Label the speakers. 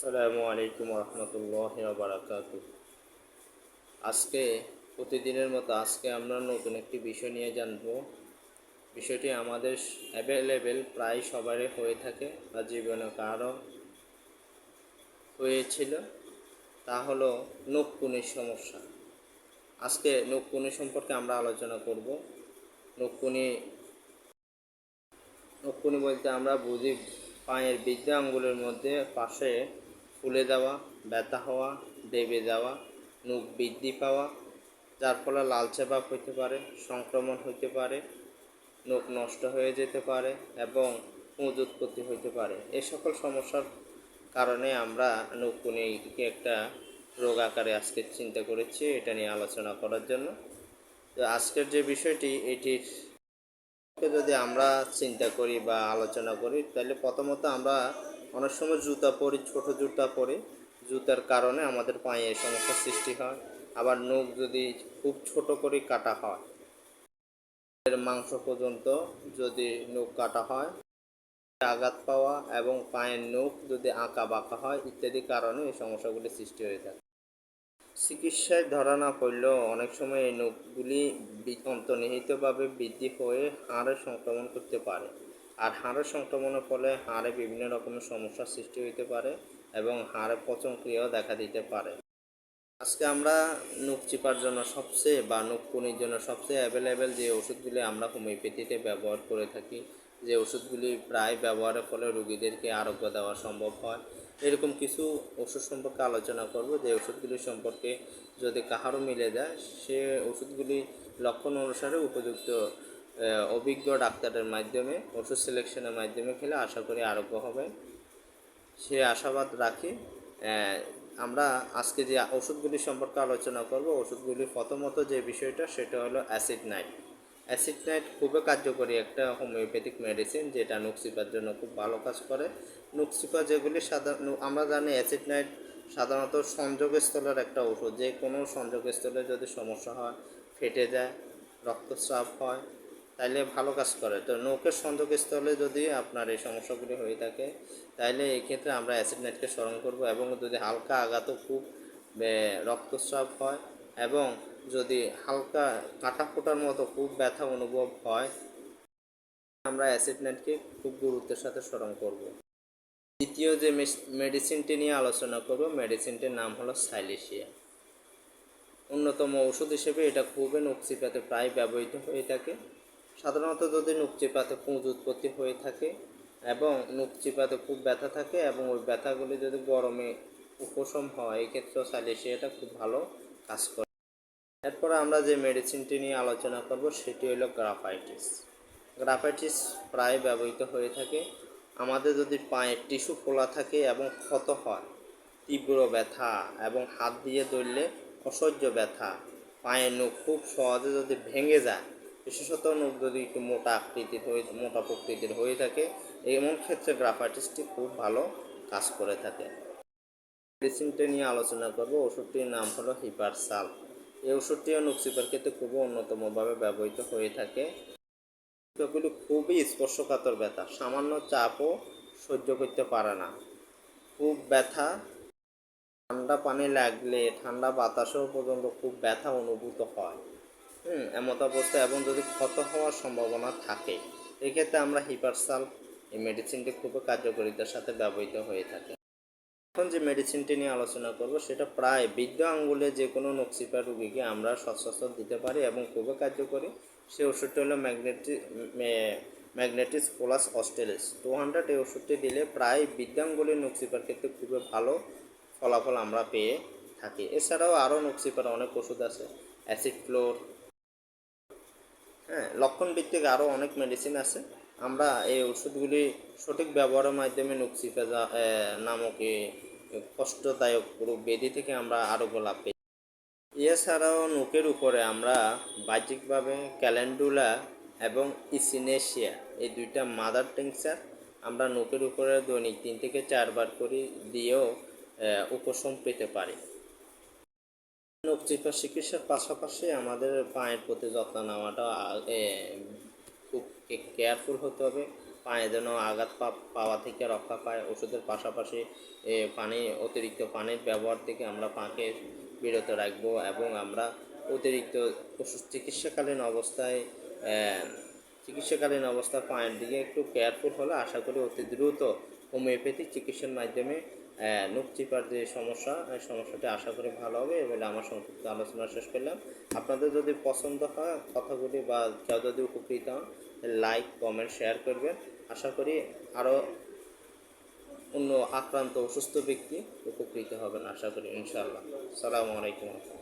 Speaker 1: আসসালামু আলাইকুম রহমতুল্লাহ বারাকাত আজকে, প্রতিদিনের মতো আজকে আমরা নতুন একটি বিষয় নিয়ে জানব। বিষয়টি আমাদের অ্যাভেলেবেল প্রায় সবারই হয়ে থাকে বা জীবনে কারও হয়েছিল। তা হলো নকুনির সমস্যা। আজকে নকুনি সম্পর্কে আমরা আলোচনা করব। নকুনি নকুনি বলতে আমরা বুঝি পায়ের বৃদ্ধ আঙ্গুলের মধ্যে পাশে ফুলে যাওয়া, ব্যথা হওয়া, দেবে যাওয়া নখ বৃদ্ধি পাওয়া, যার ফলে লালচে ভাব হতে পারে, সংক্রমণ হতে পারে নখ নষ্ট হয়ে যেতে পারে এবং পুঁজ উৎপত্তি হতে পারে। এ সকল সমস্যার কারণে আমরা নকুনিকে একটা রোগ আকারে আজকে চিন্তা করেছি, এটা নিয়ে আলোচনা করার জন্য। তো আজকের যে বিষয়টি, এটির যদি আমরা চিন্তা করি বা আলোচনা করি, তাহলে প্রথমত আমরা অনেক সময় জুতা পরি, ছোট জুতা পরি। জুতার কারণে আমাদের পায়ে এই সমস্যার সৃষ্টি হয়। আবার নখ যদি খুব ছোট করে কাটা হয় মাংস পর্যন্ত যদি নখ কাটা হয়, আঘাত পাওয়া এবং পায়ের নখ যদি আঁকা বাঁকা হয়, ইত্যাদি কারণে এই সমস্যাগুলি সৃষ্টি হয়ে থাকে। চিকিৎসায় ধরা না পড়লেও অনেক সময় এই নখগুলি অন্তর্নিহিতভাবে বৃদ্ধি হয়ে হাড়ে সংক্রমণ করতে পারে। আর হাড়ের সংক্রমণের ফলে হাড়ে বিভিন্ন রকমের সমস্যার সৃষ্টি হতে পারে এবং হাড়ে পচন ক্রিয়াও দেখা দিতে পারে। আজকে আমরা নখ চিপার জন্য সবচেয়ে বা নখ কুনির জন্য সবচেয়ে অ্যাভেলেবেল যে ওষুধগুলি আমরা হোমিওপ্যাথিতে ব্যবহার করে থাকি, যে ওষুধগুলি প্রায় ব্যবহারের ফলে রোগীদেরকে আরোগ্য দেওয়া সম্ভব হয়। এরকম কিছু ওষুধ সম্পর্কে আলোচনা করব। যে ওষুধগুলি সম্পর্কে যদি কাহারও মিলে যায়, সে ওষুধগুলি লক্ষণ অনুসারে উপযুক্ত অভিজ্ঞ ডাক্তারের মাধ্যমে, ওষুধ সিলেকশনের মাধ্যমে খেলে আশা করি আরোগ্য হবে। সে আশাবাদ রাখি। আমরা আজকে যে ওষুধগুলি সম্পর্কে আলোচনা করব ওষুধগুলির প্রথমত যে বিষয়টা, সেটা হলো অ্যাসিড নাইট অ্যাসিড নাইট খুবই কার্যকরী একটা হোমিওপ্যাথিক মেডিসিন যেটা নুকসিপার জন্য খুব ভালো কাজ করে। নুকসিপা যেগুলি সাধারণ আমরা জানি অ্যাসিড নাইট সাধারণত সংযোগস্থলের একটা ওষুধ। যে কোনো সংযোগস্থলে যদি সমস্যা হয়, ফেটে যায় রক্তস্রাব হয় তাইলে ভালো কাজ করে। তো নৌকের সংযোগস্থলে যদি আপনার এই সমস্যাগুলি হয়ে থাকে, তাইলে এই ক্ষেত্রে আমরা অ্যাসিড নাইটকে স্মরণ করব এবং যদি হালকা আঘাত খুব রক্তস্রাব হয় এবং যদি হালকা কাটা ফোটার মতো খুব ব্যথা অনুভব হয়, আমরা অ্যাসিড নাইটকে খুব গুরুত্বের সাথে স্মরণ করব। দ্বিতীয় যে মেডিসিনটি নিয়ে আলোচনা করব মেডিসিনটির নাম হলো সাইলেশিয়া। অন্যতম ওষুধ হিসেবে এটা খুবই নকচিপাতে প্রায় ব্যবহৃত হয়ে থাকে। সাধারণত যদি নুকচিপাতে পুঁজ উৎপত্তি হয়ে থাকে এবং নুকচিপাতে খুব ব্যথা থাকে এবং ওই ব্যথাগুলি যদি গরমে উপশম হয়, এক্ষেত্রেও সাইলেশিয়াটা খুব ভালো কাজ করে। এরপর আমরা যে মেডিসিনটি নিয়ে আলোচনা করব, সেটি হলো গ্রাফাইটিস। গ্রাফাইটিস প্রায় ব্যবহৃত হয়ে থাকে। আমাদের যদি পায়ের টিস্যু খোলা থাকে এবং ক্ষত হয়, তীব্র ব্যথা এবং হাত দিয়ে ধরলে অসহ্য ব্যথা, পায়ের নখ খুব সহজে যদি ভেঙে যায় বিশেষত নখ যদি একটু মোটা আকৃতির হয়ে, মোটা প্রকৃতির হয়ে থাকে, এমন ক্ষেত্রে গ্রাফাইটিসটি খুব ভালো কাজ করে থাকে। মেডিসিনটা নিয়ে আলোচনা করব, ওষুধটির নাম হলো হিপারসাল এই ওষুধটিও নকশিপার ক্ষেত্রে খুবই অন্যতমভাবে ব্যবহৃত হয়ে থাকে। এগুলো খুবই স্পর্শকাতর ব্যথা, সামান্য চাপও সহ্য করতে পারে না। খুব ব্যথা, ঠান্ডা পানি লাগলে, ঠান্ডা বাতাসেও পর্যন্ত খুব ব্যথা অনুভূত হয়। হুম, এমত অবস্থা এবং যদি ক্ষত হওয়ার সম্ভাবনা থাকে, এক্ষেত্রে আমরা হিপারসাল এই মেডিসিনটি খুবই কার্যকরিতার সাথে ব্যবহৃত হয়ে থাকে। এখন যে মেডিসিনটি নিয়ে আলোচনা করব, সেটা প্রায় বৃদ্ধ আঙ্গুলে যে কোনো নকশিপা রুগীকে আমরা সচরাচর দিতে পারি এবং খুবই কার্যকরী সেই ওষুধটি হলো ম্যাগনেটি ম্যাগনেটিস প্লাস অস্টেলিস টু হান্ড্রেড এই ওষুধটি দিলে প্রায় বৃদ্ধাঙ্গুলের নকশিপার ক্ষেত্রে খুবই ভালো ফলাফল আমরা পেয়ে থাকি। এছাড়াও আরও নকশিপার অনেক ওষুধ আছে, অ্যাসিড ফ্লোর হ্যাঁ লক্ষণ ভিত্তিক আরও অনেক মেডিসিন আছে। আমরা এই ওষুধগুলি সঠিক ব্যবহারের মাধ্যমে নুকসিফেজা নামক কষ্টদায়ক রোগ ব্যাধি থেকে আমরা আরোগ্য লাভ পেয়ে এছাড়াও নোকের উপরে আমরা বাহ্যিকভাবে ক্যালেন্ডুলা এবং ইসিনেশিয়া এই দুইটা মাদার টিংচার আমরা নোকের উপরে দৈনিক তিন থেকে চারবার করে দিয়েও উপশম পেতে পারি। নখ চিকিৎসার পাশাপাশি আমাদের পায়ের প্রতি যত্ন নেওয়াটা খুব কেয়ারফুল হতে হবে। পায়ে যেন আঘাত পাওয়া থেকে রক্ষা পায়। ওষুধের পাশাপাশি পানি, অতিরিক্ত পানির ব্যবহার থেকে আমরা পাকে বিরত রাখব এবং আমরা অতিরিক্ত ওষুধ চিকিৎসাকালীন অবস্থায় চিকিৎসাকালীন অবস্থায় পায়ের দিকে একটু কেয়ারফুল হলে আশা করি অতি দ্রুত হোমিওপ্যাথিক চিকিৎসার মাধ্যমে আহ, নখ যে সমস্যা এই সমস্যাটি আশা করি ভালো হবে এবারে আমার সংক্ষিপ্ত আলোচনা শেষ করলাম। আপনাদের যদি পছন্দ হয় কথাগুলি বা কেউ যদি উপকৃত হন লাইক কমেন্ট শেয়ার করবেন। আশা করি আরও অন্য আক্রান্ত অসুস্থ ব্যক্তি উপকৃত হবেন আশা করি ইনশাআল্লাহ। সালামু আলাইকুম।